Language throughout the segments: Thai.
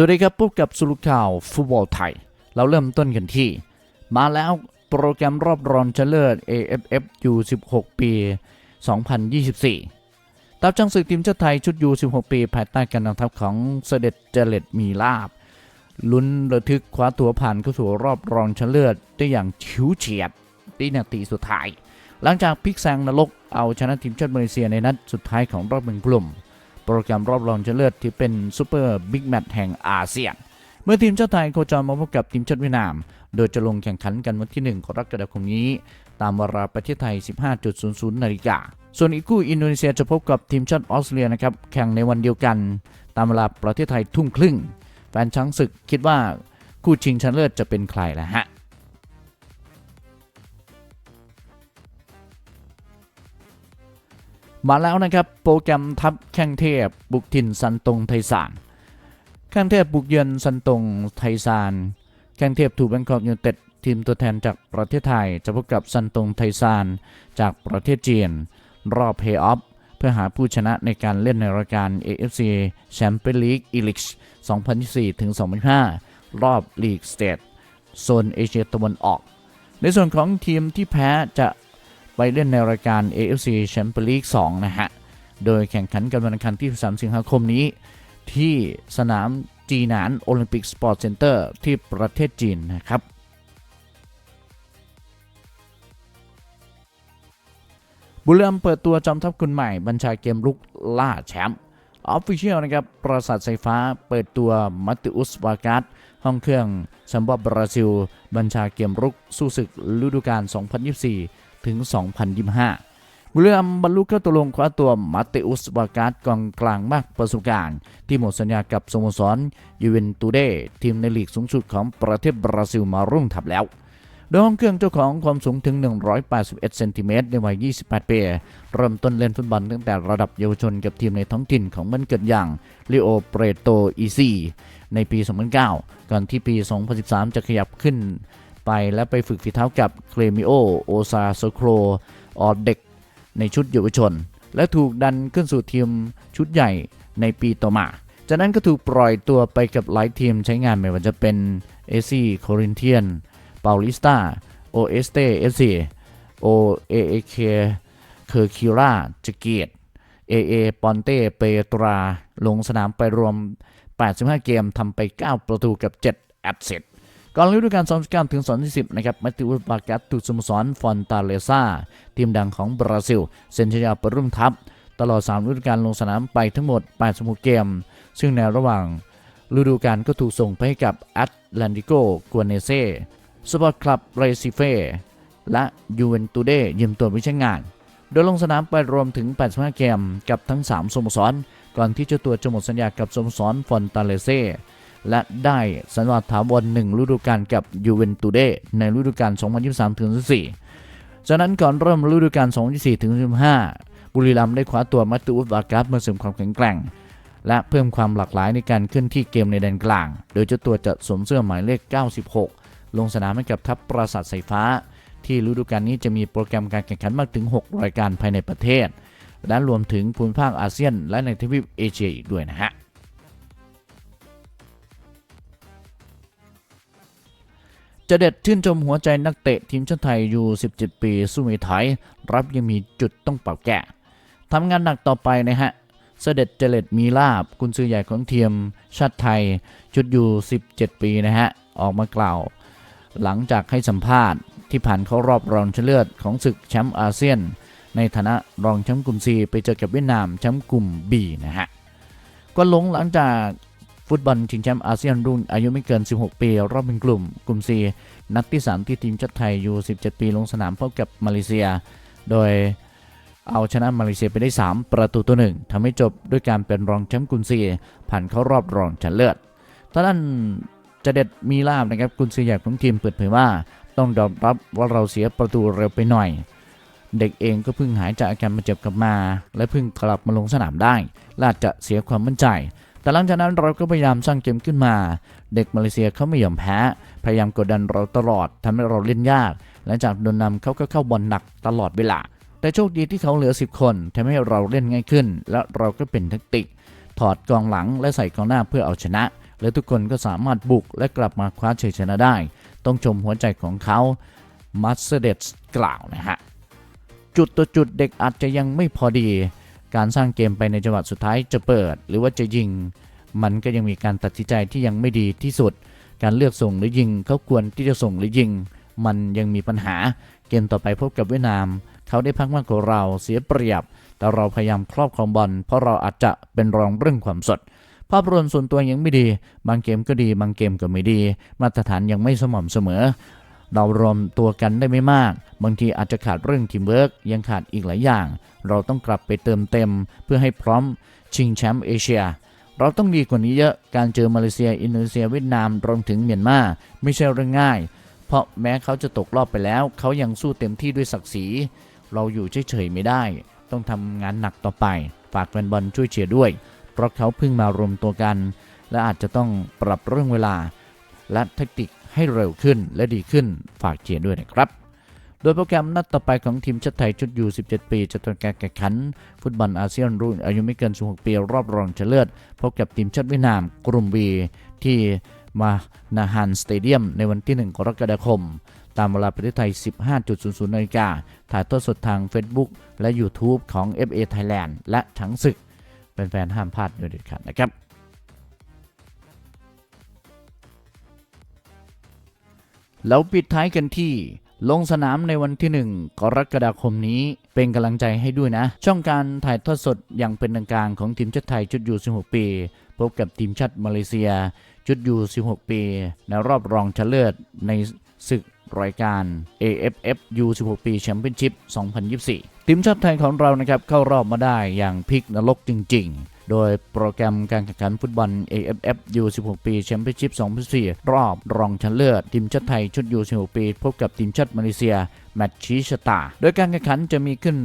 สวัสดีครับพบกับสรุปข่าวฟุตบอลไทย เราเริ่มต้นกันที่ มาแล้วโปรแกรมรอบรองชนะเลิศ AFF U16 ปี 2024 ตับจังศึกทีมชาติไทยชุด U16 ปีภายใต้การนำทัพของเสด็จเจริญมีลาบ ลุ้นระทึกคว้าตัวผ่านเข้าสู่รอบรองชนะเลิศได้อย่างชิวเฉียดที่นาทีสุดท้าย หลังจากพลิกแซงนรกเอาชนะทีมชาติมาเลเซียในนัดสุดท้ายของรอบแบ่งกลุ่ม โปรแกรมรอบรองชนะเลิศที่เป็นซูเปอร์บิ๊กแมตช์แห่งอาเซียน เมื่อทีมชาติไทยโคจรมาพบกับทีมชาติเวียดนาม โดยจะลงแข่งขันกันวันที่ 1 กรกฎาคมนี้ ตามเวลาประเทศไทย 15.00นาฬิกาส่วนอีกคู่อินโดนีเซียจะพบกับทีมชาติออสเตรเลียนะครับแข่งในวันเดียวกัน ตามเวลาประเทศไทยทุ่มครึ่ง แฟนช้างศึกคิดว่าคู่ชิงชนะเลิศจะเป็นใครล่ะฮะ มาแล้วนะครับ โปรแกรมทัพแข้งเทพบุกถิ่นซันตงไทยซานแข้งเทพบุกเยือนซันตงไทยซานแข้งเทพถูกแบงคอกยูไนเต็ดทีมตัวแทนจากประเทศไทย จะพบกับซันตงไทยซานจากประเทศจีน รอบเพย์ออฟเพื่อหาผู้ชนะในการเล่นในรายการ AFC Champions League e-League 2024ถึง2025 รอบลีกสเตทโซนเอเชียตะวันออก ในส่วนของทีมที่แพ้จะ ไปเล่นในรายการ AFC Champions League 2 นะฮะ โดยแข่งขันกันวันอังคารที่3สิงหาคมนี้ ที่สนามจีนานโอลิมปิกสปอร์ตเซ็นเตอร์ที่ประเทศจีนนะครับ บุรีรัมเปิดตัวจอมทัพคนใหม่ บัญชาเกมลุกล่าแชมป์ออฟฟิเชียลนะครับ ปราสาทสายฟ้าเปิดตัวมัติอุสวาการ์ดห้องเครื่องซัมบับบราซิล บัญชาเกมรุกสู้ศึกฤดูกาล2024 ถึง 2025 บุรีรัมย์บรรลุเข้าตกลงคว้าตัวมาเตอุสวาการ์ดกองกลางมากประสบการณ์ ที่หมดสัญญากับสโมสรยูเวนตูเดทีมในลีกสูงสุดของประเทศบราซิลมารุ่งทับแล้วโดยห้องเครื่องเจ้าของความสูงถึง 181 เซนติเมตรในวัย 28 ปี เริ่มต้นเล่นฟุตบอลตั้งแต่ระดับเยาวชนกับทีมในท้องถิ่นของบ้านเกิดอย่างลิโอเปรโตอีซีในปี 2009 ก่อนที่ปี 2013 จะขยับขึ้น ไปและไปฝึกฝีเท้ากับเคลมิโอโอซาโซโครออเด็กในชุดเยาวชน และถูกดันขึ้นสู่ทีมชุดใหญ่ในปีต่อมา จากนั้นก็ถูกปล่อยตัวไปกับหลายทีมใช้งานไม่ว่าจะเป็นเอซี่โครินเทียนเปาลิสตาโอเอสเตเอฟซีโอเอเอเคเคอร์คิราจเกียตเอเอปอนเต้เปตรา ลงสนามไปรวม 85 เกมทำไป 9 ประตูกับ 7 แอดเซต ก่อนฤดูกาล2019ถึง2020นะครับมาติอุสบากัสถูกสโมสรฟอนตาเลซาทีมดังของบราซิลเซ็นสัญญาปรุ่นทัพ ตลอด3ฤดูกาลลงสนามไปทั้งหมด86เกม ซึ่งในระหว่างฤดูกาลก็ถูกส่งไปให้กับแอตแลนติโกกัวเนเซ่สปอร์ตคลับเรซิเฟ่และยูเวนตูเดยืมตัวไปใช้งาน โดยลงสนามไปรวมถึง 85 เกม กับทั้ง 3 สโมสร ก่อนที่เจ้าตัวจะหมดสัญญากับสโมสรฟอนตาเลเซ่ และได้สัญญาถาวรหนึ่งฤดูกาลกับยูเวนตูเดในฤดูกาล 2023ถึง24 จากนั้นก่อนเริ่มฤดูกาล 2024ถึง25 บุรีรัมย์ได้คว้าตัวมัตตูอุสบากัสมาเสริมความแข็งแกร่ง และเพิ่มความหลากหลายในการเคลื่อนที่เกมในแดนกลาง โดยเจ้าตัวจะสวมเสื้อหมายเลข 96 ลงสนามให้กับทัพปราสาทสายฟ้า ที่ฤดูกาลนี้จะมีโปรแกรมการแข่งขันมากถึง 6 รายการภายในประเทศและรวมถึงภูมิภาคอาเซียนและในทวีปเอเชียอีกด้วยนะฮะ จะเด็ดชื่นชมหัวใจนักเตะทีมชาติไทยอยู่ 17 ปีสู้ไม่ถอยรับยังมีจุดต้องปรับแก้ทำงานหนักต่อไปนะฮะ เสด็จเจริญมีลาบกุนซือใหญ่ของเทียมชาติไทย ชุดอยู่ 17 ปีนะฮะ ออกมากล่าว หลังจากให้สัมภาษณ์ที่ผ่านเข้ารอบรองชนะเลิศของศึกแชมป์อาเซียน ในฐานะรองแชมป์กลุ่ม C ไปเจอกับเวียดนามแชมป์กลุ่ม B นะฮะก็ลงหลังจาก ฟุตบอลชิงแชมป์อาเซียนรุ่นอายุไม่เกิน 16 ปี รอบเป็นกลุ่ม กลุ่ม C นัดที่ 3 ที่ทีมชาติไทยอยู่ 17 ปีลงสนามพบกับมาเลเซีย โดยเอาชนะมาเลเซียไปได้ 3 ประตูต่อหนึ่งทำให้จบด้วยการเป็นรองแชมป์กลุ่ม C ผ่านเข้ารอบรองชนะเลิศทางด้นจะเด็ดมีลาบนะครับกุนซือใหญ่ของทีมเปิดเผยว่า ต้องยอมรับว่าเราเสียประตูเร็วไปหน่อย เด็กเองก็เพิ่งหายจากอาการบาดเจ็บกลับมา และเพิ่งกลับมาลงสนามได้ลาจะเสียความมั่นใจ แต่หลังจากนั้นเราก็พยายามสร้างเกมขึ้นมา เด็กมาเลเซียเขาไม่ยอมแพ้ พยายามกดดันเราตลอดทำให้เราเล่นยาก หลังจากโดนนำเขาก็เข้าบอลหนักตลอดเวลา แต่โชคดีที่เขาเหลือ 10 คนทำให้เราเล่นง่ายขึ้น และเราก็เป็นแทคติก ถอดกองหลังและใส่กองหน้าเพื่อเอาชนะ และทุกคนก็สามารถบุกและกลับมาคว้าชัยชนะได้ ต้องชมหัวใจของเขามัสเดสกล่าวนะฮะจุดตัวจุดเด็กอาจจะยังไม่พอดี การสร้างเกมไปในจังหวะสุดท้ายจะเปิด หรือว่าจะยิง มันก็ยังมีการตัดสินใจที่ยังไม่ดีที่สุด การเลือกส่งหรือยิงเขาควรที่จะส่งหรือยิง มันยังมีปัญหา เกมต่อไปพบกับเวียดนาม เขาได้พักมากกว่าเราเสียเปรียบ แต่เราพยายามครอบครองบอลเพราะเราอาจจะเป็นรองเรื่องความสดภาพรวมส่วนตัวยังไม่ดี บางเกมก็ดี บางเกมก็ไม่ดี มาตรฐานยังไม่สม่ำเสมอ เรารวมตัวกันได้ไม่มาก บางทีอาจจะขาดเรื่องทีมเวิร์กยังขาดอีกหลายอย่าง เราต้องกลับไปเติมเต็ม เพื่อให้พร้อมชิงแชมป์เอเชีย เราต้องดีกว่านี้เยอะ การเจอมาเลเซีย อินโดนีเซีย เวียดนาม รวมถึงเมียนมาไม่ใช่เรื่องง่าย เพราะแม้เขาจะตกรอบไปแล้ว เขายังสู้เต็มที่ด้วยศักดิ์ศรี เราอยู่เฉยๆไม่ได้ ต้องทำงานหนักต่อไป ฝากแฟนบอลช่วยเชียร์ด้วย เพราะเขาเพิ่งมารวมตัวกัน และอาจจะต้องปรับเรื่องเวลาและแทคติก ให้เร็วขึ้นและดีขึ้นฝากเชียร์ด้วยนะครับ โดยโปรแกรมนัดต่อไปของทีมชาติไทยชุดยู17 ปีจะทำการแข่งขัน ฟุตบอลอาเซียนรุ่นอายุไม่เกิน 16 ปีรอบรองชนะเลิศพบกับทีมชาติเวียดนามกลุ่ม B ที่มานาฮันสเตเดียมในวันที่ 1 กรกฎาคม ตามเวลาประเทศไทย 15.00นาฬิกาถ่ายทอดสดทาง Facebook และ YouTube ของ FA Thailand และทั้งศึกเป็นแฟนห้ามพลาดโดยเด็ดขาดนะครับ แล้วปิดท้ายกันที่ลงสนามในวันที่ 1 กรกฎาคมนี้เป็นกำลังใจให้ด้วยนะ ช่องการถ่ายทอดสดอย่างเป็นทางการของทีมชาติไทยชุดยู16 ปี พบกับทีมชาติมาเลเซีย ชุดยู16 ปี ในรอบรองชนะเลิศในศึกรายการ AFF U16 ปีแชมเปี้ยนชิพ 2024 ทีมชาติไทยของเรานะครับเข้ารอบมาได้อย่างพลิกนรกจริง ๆ โดยโปรแกรมการแข่งขันฟุตบอล AFF U16 ปีแชมเปี้ยนชิพ 2024รอบรองชนะเลิศทีมชาติไทยชุด U16 ปี พบกับทีมชาติมาเลเซีย แมตช์ชี้ชะตา โดยการแข่งขันจะมีขึ้น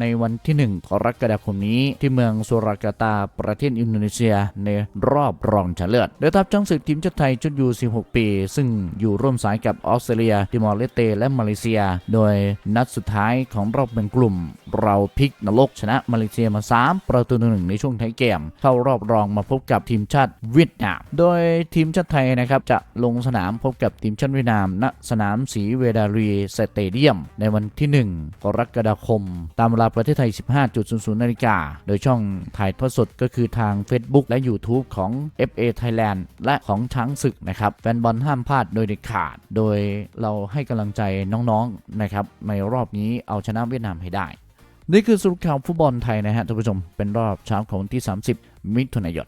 ในวันที่ 1 กรกฎาคมนี้ ที่เมืองสุรากาตาประเทศอินโดนีเซียในรอบรองชนะเลิศโดยทัพช้างศึกทีมชาติไทยชุดยู16 ปี ซึ่งอยู่ร่วมสายกับออสเตรเลียติมอร์เลสเตและมาเลเซีย โดยนัดสุดท้ายของรอบแบ่งกลุ่ม เราพลิกนรกชนะมาเลเซียมา 3 ประตูต่อหนึ่งในช่วงท้ายเกม เข้ารอบรองมาพบกับทีมชาติเวียดนาม โดยทีมชาติไทยนะครับจะลงสนามพบกับทีมชาติเวียดนามณสนามศรีเวดารีสเตเดียมในวันที่ 1 กรกฎาคม ตามเวลาประเทศไทย 15.00 นาฬิกา โดยช่องถ่ายทอดสดก็คือทาง Facebook และ YouTube ของ FA Thailand และของช้างศึกนะครับ แฟนบอลห้ามพลาดโดยเด็ดขาด โดยเราให้กำลังใจน้องๆนะครับในรอบนี้เอาชนะเวียดนามให้ได้ นี่คือสรุปข่าวฟุตบอลไทยนะฮะท่านผู้ชมเป็นรอบเช้าของวันที่ 30 มิถุนายน